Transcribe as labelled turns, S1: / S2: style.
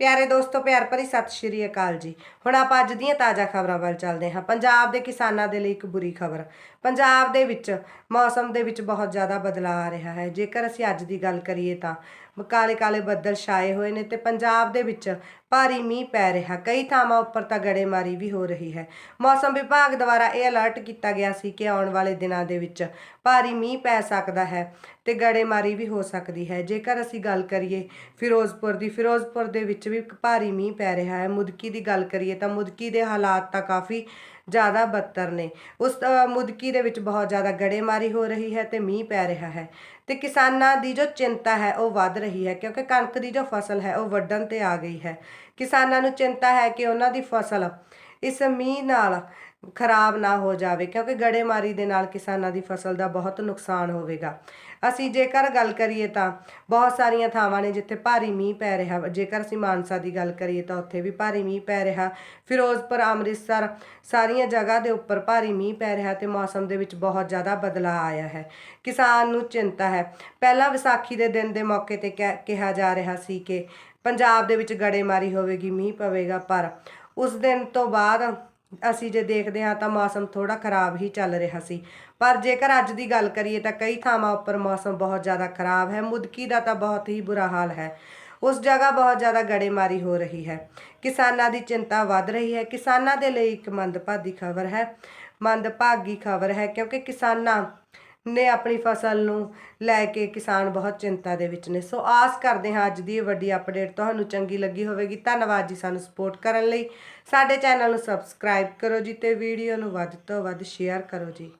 S1: ਪਿਆਰੇ ਦੋਸਤੋ, ਪਿਆਰ ਭਰੀ ਸਤਿ ਸ਼੍ਰੀ ਅਕਾਲ ਜੀ। ਹੁਣ ਆਪਾਂ ਅੱਜ ਦੀਆਂ ਤਾਜ਼ਾ ਖਬਰਾਂ ਵੱਲ ਚੱਲਦੇ ਹਾਂ। ਪੰਜਾਬ ਦੇ ਕਿਸਾਨਾਂ ਦੇ ਲਈ ਇੱਕ ਬੁਰੀ ਖਬਰ। ਪੰਜਾਬ ਦੇ ਵਿੱਚ ਮੌਸਮ ਦੇ ਵਿੱਚ ਬਹੁਤ ਜ਼ਿਆਦਾ ਬਦਲਾਅ ਆ ਰਿਹਾ ਹੈ। ਜੇਕਰ ਅਸੀਂ ਅੱਜ ਦੀ ਗੱਲ ਕਰੀਏ ਤਾਂ ਕਾਲੇ ਕਾਲੇ ਬੱਦਲ ਛਾਏ ਹੋਏ ਨੇ ਤੇ ਪੰਜਾਬ ਦੇ ਵਿੱਚ ਭਾਰੀ ਮੀਂਹ ਪੈ ਰਿਹਾ। ਕਈ ਥਾਵਾਂ ਉੱਪਰ ਤਾਂ ਗੜੇਮਾਰੀ ਵੀ ਹੋ ਰਹੀ ਹੈ। ਮੌਸਮ ਵਿਭਾਗ ਦੁਆਰਾ ਇਹ ਅਲਰਟ ਕੀਤਾ ਗਿਆ ਸੀ ਕਿ ਆਉਣ ਵਾਲੇ ਦਿਨਾਂ ਦੇ ਵਿੱਚ ਭਾਰੀ ਮੀਂਹ ਪੈ ਸਕਦਾ ਹੈ ਤੇ ਗੜੇਮਾਰੀ ਵੀ ਹੋ ਸਕਦੀ ਹੈ। ਜੇਕਰ ਅਸੀਂ ਗੱਲ ਕਰੀਏ ਫਿਰੋਜ਼ਪੁਰ ਦੀ, ਫਿਰੋਜ਼ਪੁਰ ਦੇ ਵਿੱਚ ਵੀ ਭਾਰੀ ਮੀਂਹ ਪੈ ਰਿਹਾ ਹੈ। ਮੁਦਕੀ ਦੀ ਗੱਲ ਕਰੀਏ ਤਾਂ ਮੁਦਕੀ ਦੇ ਹਾਲਾਤ ਤਾਂ ਕਾਫੀ ਜ਼ਿਆਦਾ ਬੱਤਰ ਨੇ। ਉਸ ਮੁਦਕੀ ਦੇ ਵਿੱਚ ਬਹੁਤ ਜ਼ਿਆਦਾ ਗੜੇਮਾਰੀ ਹੋ ਰਹੀ ਹੈ ਤੇ ਮੀਂਹ ਪੈ ਰਿਹਾ ਹੈ। ਤੇ ਕਿਸਾਨਾਂ ਦੀ ਜੋ ਚਿੰਤਾ ਹੈ, ਉਹ ਵੱਧ ਰਹੀ ਹੈ ਕਿਉਂਕਿ ਕਣਕ ਦੀ ਜੋ ਫਸਲ ਹੈ, ਉਹ ਵੱਢਣ ਤੇ ਆ ਗਈ ਹੈ। ਕਿਸਾਨਾਂ ਨੂੰ ਚਿੰਤਾ ਹੈ ਕਿ ਉਹਨਾਂ ਦੀ ਫਸਲ ਇਸ ਮੀਂਹ ਨਾਲ ਖਰਾਬ ਨਾ ਹੋ ਜਾਵੇ, ਕਿਉਂਕਿ ਗੜੇਮਾਰੀ ਦੇ ਨਾਲ ਕਿਸਾਨਾਂ ਦੀ ਫਸਲ ਦਾ ਬਹੁਤ ਨੁਕਸਾਨ ਹੋਵੇਗਾ। ਅਸੀਂ ਜੇਕਰ ਗੱਲ ਕਰੀਏ ਤਾਂ ਬਹੁਤ ਸਾਰੀਆਂ ਥਾਵਾਂ ਨੇ ਜਿੱਥੇ ਭਾਰੀ ਮੀਂਹ ਪੈ ਰਿਹਾ, ਜੇਕਰ ਅਸੀਂ ਮਾਨਸਾ ਦੀ ਗੱਲ ਕਰੀਏ ਤਾਂ ਉੱਥੇ ਵੀ ਭਾਰੀ ਮੀਂਹ ਪੈ ਰਿਹਾ। ਫਿਰੋਜ਼ਪੁਰ, ਅੰਮ੍ਰਿਤਸਰ ਸਾਰੀਆਂ ਜਗ੍ਹਾ ਦੇ ਉੱਪਰ ਭਾਰੀ ਮੀਂਹ ਪੈ ਰਿਹਾ ਤੇ ਮੌਸਮ ਦੇ ਵਿੱਚ ਬਹੁਤ ਜ਼ਿਆਦਾ ਬਦਲਾਅ ਆਇਆ ਹੈ। ਕਿਸਾਨ ਨੂੰ ਚਿੰਤਾ ਹੈ। ਪਹਿਲਾਂ ਵਿਸਾਖੀ ਦੇ ਦਿਨ ਦੇ ਮੌਕੇ ਤੇ ਕਹਿ- ਕਿਹਾ ਜਾ ਰਿਹਾ ਸੀ ਕਿ ਪੰਜਾਬ ਦੇ ਵਿੱਚ ਗੜੇਮਾਰੀ ਹੋਵੇਗੀ, ਮੀਂਹ ਪਵੇਗਾ, ਪਰ ਉਸ ਦਿਨ ਤੋਂ ਬਾਅਦ ਅਸੀਂ ਜੇ ਦੇਖਦੇ ਹਾਂ ਤਾਂ ਮੌਸਮ ਥੋੜਾ ਖਰਾਬ ਹੀ ਚੱਲ ਰਿਹਾ ਸੀ। ਪਰ ਜੇਕਰ ਅੱਜ ਦੀ ਗੱਲ ਕਰੀਏ ਤਾਂ ਕਈ ਥਾਵਾਂ ਉੱਪਰ ਮੌਸਮ ਬਹੁਤ ਜ਼ਿਆਦਾ ਖਰਾਬ ਹੈ। ਮੁਦਕੀ ਦਾ ਤਾਂ ਬਹੁਤ ਹੀ ਬੁਰਾ ਹਾਲ ਹੈ। ਉਸ ਜਗ੍ਹਾ ਬਹੁਤ ਜ਼ਿਆਦਾ ਗੜੇਮਾਰੀ ਹੋ ਰਹੀ ਹੈ। ਕਿਸਾਨਾਂ ਦੀ ਚਿੰਤਾ ਵੱਧ ਰਹੀ ਹੈ। ਕਿਸਾਨਾਂ ਦੇ ਲਈ ਇੱਕ ਮੰਦਭਾਗੀ ਖਬਰ ਹੈ। ਮੰਦਭਾਗੀ ਖਬਰ ਹੈ ਕਿਉਂਕਿ ਕਿਸਾਨਾਂ ਨੇ ਆਪਣੀ ਫਸਲ ਨੂੰ ਲੈ ਕੇ ਕਿਸਾਨ ਬਹੁਤ ਚਿੰਤਾ ਦੇ ਵਿੱਚ ਨੇ। ਸੋ ਆਸ ਕਰਦੇ ਹਾਂ ਅੱਜ ਦੀ ਇਹ ਵੱਡੀ ਅਪਡੇਟ ਤੁਹਾਨੂੰ ਚੰਗੀ ਲੱਗੀ ਹੋਵੇਗੀ। ਧੰਨਵਾਦ ਜੀ ਸਾਨੂੰ ਸਪੋਰਟ ਕਰਨ ਲਈ। ਸਾਡੇ ਚੈਨਲ ਨੂੰ ਸਬਸਕ੍ਰਾਈਬ ਕਰੋ ਜੀ ਤੇ ਵੀਡੀਓ ਨੂੰ ਵੱਧ ਤੋਂ ਵੱਧ ਸ਼ੇਅਰ ਕਰੋ ਜੀ।